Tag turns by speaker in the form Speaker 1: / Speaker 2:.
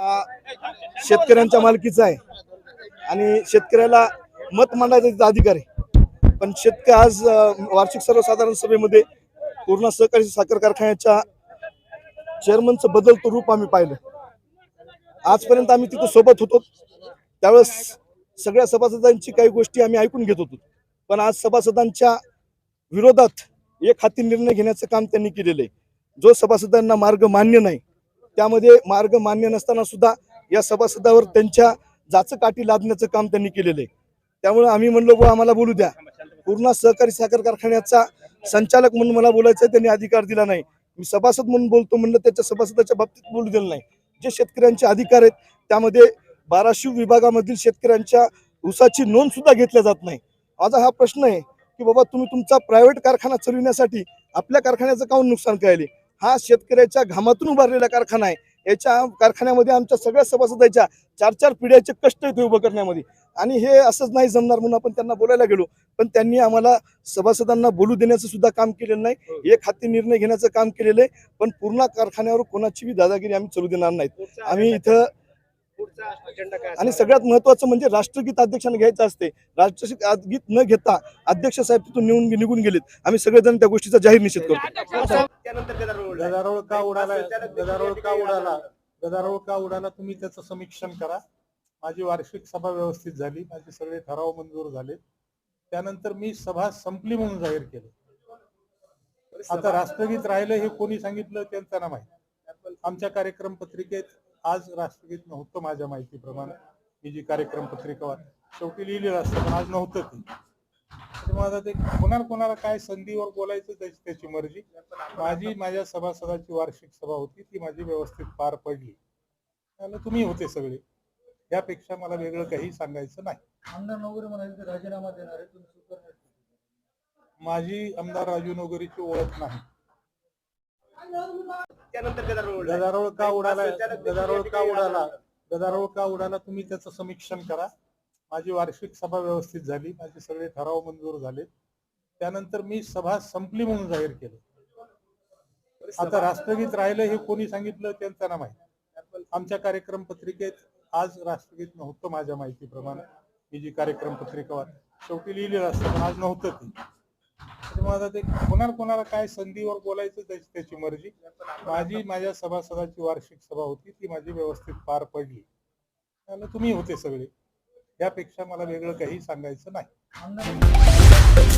Speaker 1: हा शेतकऱ्यांच्या मालकीचा आहे. आणि शेतकऱ्याला मत मांडायचा अधिकार आहे. पण शेतकरी आज वार्षिक सर्वसाधारण सभेमध्ये पूर्ण सहकारी साखर कारखान्याच्या चेअरमनचं बदलतं रूप आम्ही पाहिलं. आजपर्यंत आम्ही तिथं सोबत होतो. त्यावेळेस सगळ्या सभासदांची काही गोष्टी आम्ही ऐकून घेत होतो. पण आज सभासदांच्या विरोधात एक हाती निर्णय घेण्याचं काम त्यांनी केलेलं आहे. जो सभासदांना मार्ग मान्य नाही त्यामध्ये मार्ग मान्य नसताना सुद्धा या सभासदावर त्यांच्या जाचकाठी लादण्याचं काम त्यांनी केलेलं आहे. त्यामुळे आम्ही म्हणलो बुवा आम्हाला बोलू द्या. पूर्ण सहकारी साखर कारखान्याचा संचालक म्हणून मला बोलायचं त्यांनी अधिकार दिला नाही. मी सभासद म्हणून बोलतो म्हणलं त्याच्या सभासदाच्या बाबतीत बोलू दिलं नाही. जे शेतकऱ्यांचे अधिकार आहेत त्यामध्ये बाराशिव विभागामधील शेतकऱ्यांच्या ऊसाची नोंद सुद्धा घेतल्या जात नाही. माझा हा प्रश्न आहे की बाबा तुम्ही तुमचा प्रायव्हेट कारखाना चालविण्यासाठी आपल्या कारखान्याचं काऊन नुकसान करायले? हा शेतकऱ्याच्या घामातून उभारलेला कारखाना आहे. याच्या कारखान्यामध्ये आमच्या सगळ्या सभासदाच्या चार चार पिढ्याचे कष्ट हे उभं करण्यामध्ये. आणि हे असंच नाही जमणार म्हणून आपण त्यांना बोलायला गेलो. पण त्यांनी आम्हाला सभासदांना बोलू देण्याचं सुद्धा काम केलेलं नाही. एक हाती निर्णय घेण्याचं काम केलेलं आहे. पण पूर्ण कारखान्यावर कोणाची बी दादागिरी आम्ही चालू देणार नाहीत. आम्ही इथं आणि सगळ्यात महत्वाचं म्हणजे राष्ट्रगीत अध्यक्षांना घ्यायचं असते. राष्ट्रगीत न घेता अध्यक्ष साहेब तिथून निघून निघून गेलेत. आम्ही सगळेजण त्या गोष्टीचा जाहीर निषेध करतो.
Speaker 2: गदारोळ का उडाला? गदारोळ का उडाला. गदारोळ का उडाला? तुम्ही त्याचं समीक्षण करा. माझी वार्षिक सभा व्यवस्थित झाली. माझे सगळे ठराव मंजूर झाले. त्यानंतर मी सभा संपली म्हणून जाहीर केलं. आता राष्ट्रगीत राहिलं हे कोणी सांगितलं त्यांचं ना माहिती. आमच्या कार्यक्रम पत्रिकेत आज राष्ट्रगीत नव्हतं माझ्या माहितीप्रमाणे. ही जी कार्यक्रम पत्रिका शेवटी लिहिलेलं असतं पण आज नव्हतं ते. आता ते कोणाला कोणाला काय संधीवर बोलायचं त्याची त्याची मर्जी. माझी माझ्या सभासदाची वार्षिक सभा होती ती माझी व्यवस्थित पार पडली. त्याला तुम्ही होते सगळे. यापेक्षा मला वेगळं काही सांगायचं नाही.
Speaker 3: आमदार नवगरे म्हणाले राजीनामा देणार आहे.
Speaker 2: माझी आमदार राजू नगरीची ओळख नाही.
Speaker 4: त्यानंतर गदारोळ. उडला.
Speaker 2: गदारोळ का उडाला?
Speaker 4: संचालक
Speaker 2: गदारोळ का उडाला? गदारोळ का उडाला? तुम्ही त्याचं समीक्षण करा. माझी वार्षिक सभा व्यवस्थित झाली. माझे सगळे ठराव मंजूर झाले. त्यानंतर मी सभा संपली म्हणून जाहीर केलं. आता राष्ट्रगीत राहिलं हे कोणी सांगितलं त्यांचं ना माहिती. आमच्या कार्यक्रम पत्रिकेत आज राष्ट्रगीत नव्हतं माझ्या माहितीप्रमाणे. ही जी कार्यक्रम पत्रिका वा- शेवटी लिहिलेलं असतं पण आज नव्हतं ते. त्यामुळे आता ते कोणाला कोणाला काय संधीवर बोलायचं त्याची त्याची मर्जी. माझी माझ्या सभासदाची वार्षिक सभा होती ती माझी व्यवस्थित पार पडली. त्याला तुम्ही होते सगळे. यापेक्षा मला वेगळं काही सांगायचं नाही.